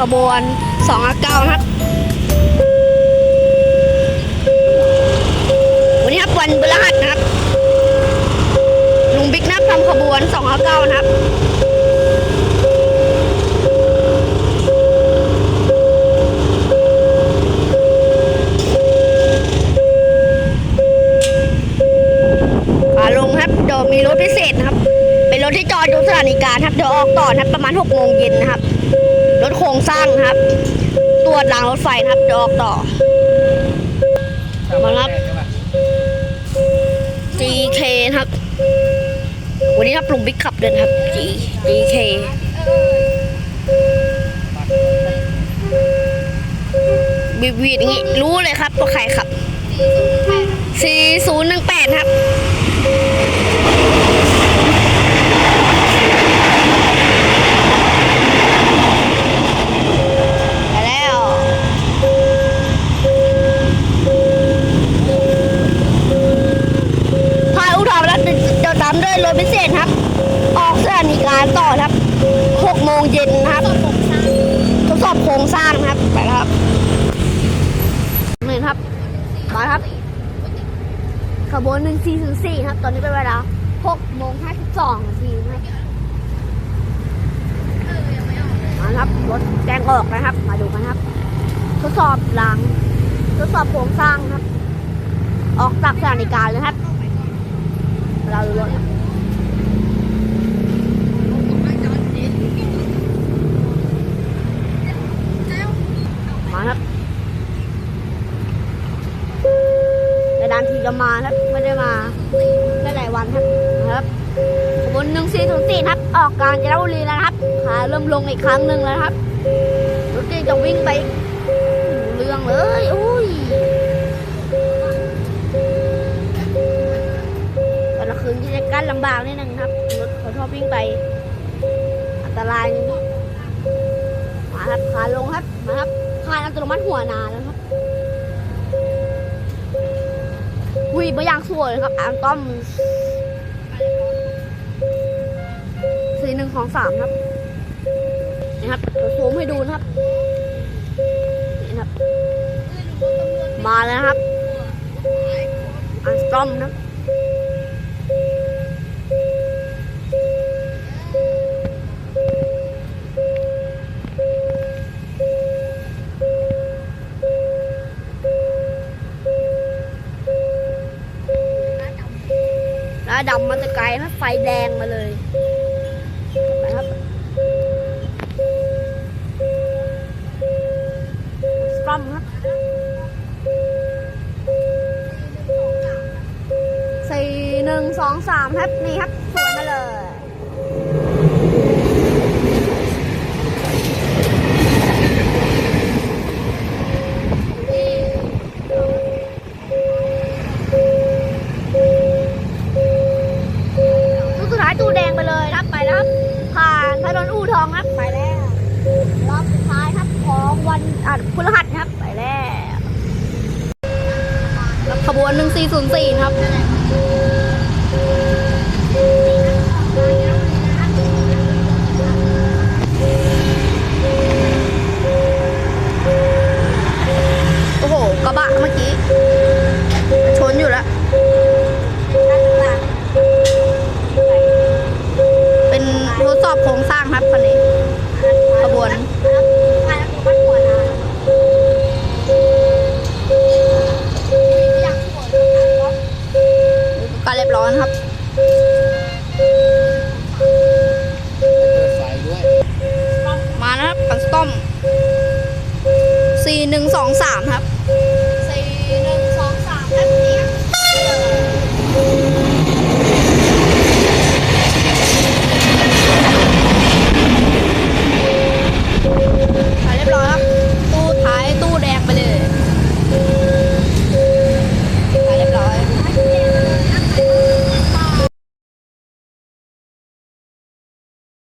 ขบวน2องเก้านะครับ วันนี้ครับวันพฤหัสนะครับลุงบิ๊กนับทำขบวน2องเก้านะครับขาลงครับเดียวมีรถพิเศษนะครับ เป็นรถที่จอดอยู่สถานีกลารครับ เดี๋ยวออกต่อนะครับ ประมาณ6โมงเย็นนะครับ รถโครงสร้างครับ ตรวจรางรถไฟนะครับเดี๋ยวออกต่อมาครับ GK ครับ วันนี้ครับลุงบิ๊กขับเดินครับ G GK บีบวีดอย่างงี้รู้เลยครับว่าใครขับ 4018 ครับ ย็นนะครับทดสอบโครงสร้างนะครับไปครับนี่ครับมาครับขบวนหนึ่งสี่ถึงสี่ครับ ตอนนี้เป็นเวลาหกโมงห้าสิบสองนาทีนะครับมาครับรถแจ้งออกนะครับ มาดูกันครับ ทดสอบรางทดสอบโครงสร้างครับ ออกจากสถานีการเลยครับ เราดูรถ ครับมาครับแต่ดานทีก็มาครับ ไม่ได้มาได้หลายวันครับครับขบวนหนึ่งสี่ถึงสี่ครับ ออกกาญจนบุรีแล้วครับขาเริ่มลงอีกครั้งหนึ่งแล้วครับรถเก๋งจะวิ่งไปเรื่องเลยอุ้ยตอนกลางคืนที่จะกั้นลำบากนิดนึงครับรถเขาชอบวิ่งไป อันตรายมาครับขาลงครับมาครับ ขาอัตโนมัติหัวนาแล้วครับวิบอย่างสวยครับอ่างต้อมสี่หนึ่งของสามครับนี่ครับเราซูมให้ดูนะครับนี่ครับ มาแล้วครับอ่างต้อมนะครับ ดำมาแต่ไกลครับไฟแดงมาเลยนะครับสตรอมครับสี่หนึ่งสองสามครับนี่ครับ อู่ทองครับ ไปแล้วรอบสุดท้ายครับของวันอะพฤหัสครับ ไปแล้วขบวน 1404 ครับ วนก็เรียบร้อยครับมานะครับกันสต้มสี่หนึ่งสองสามครับ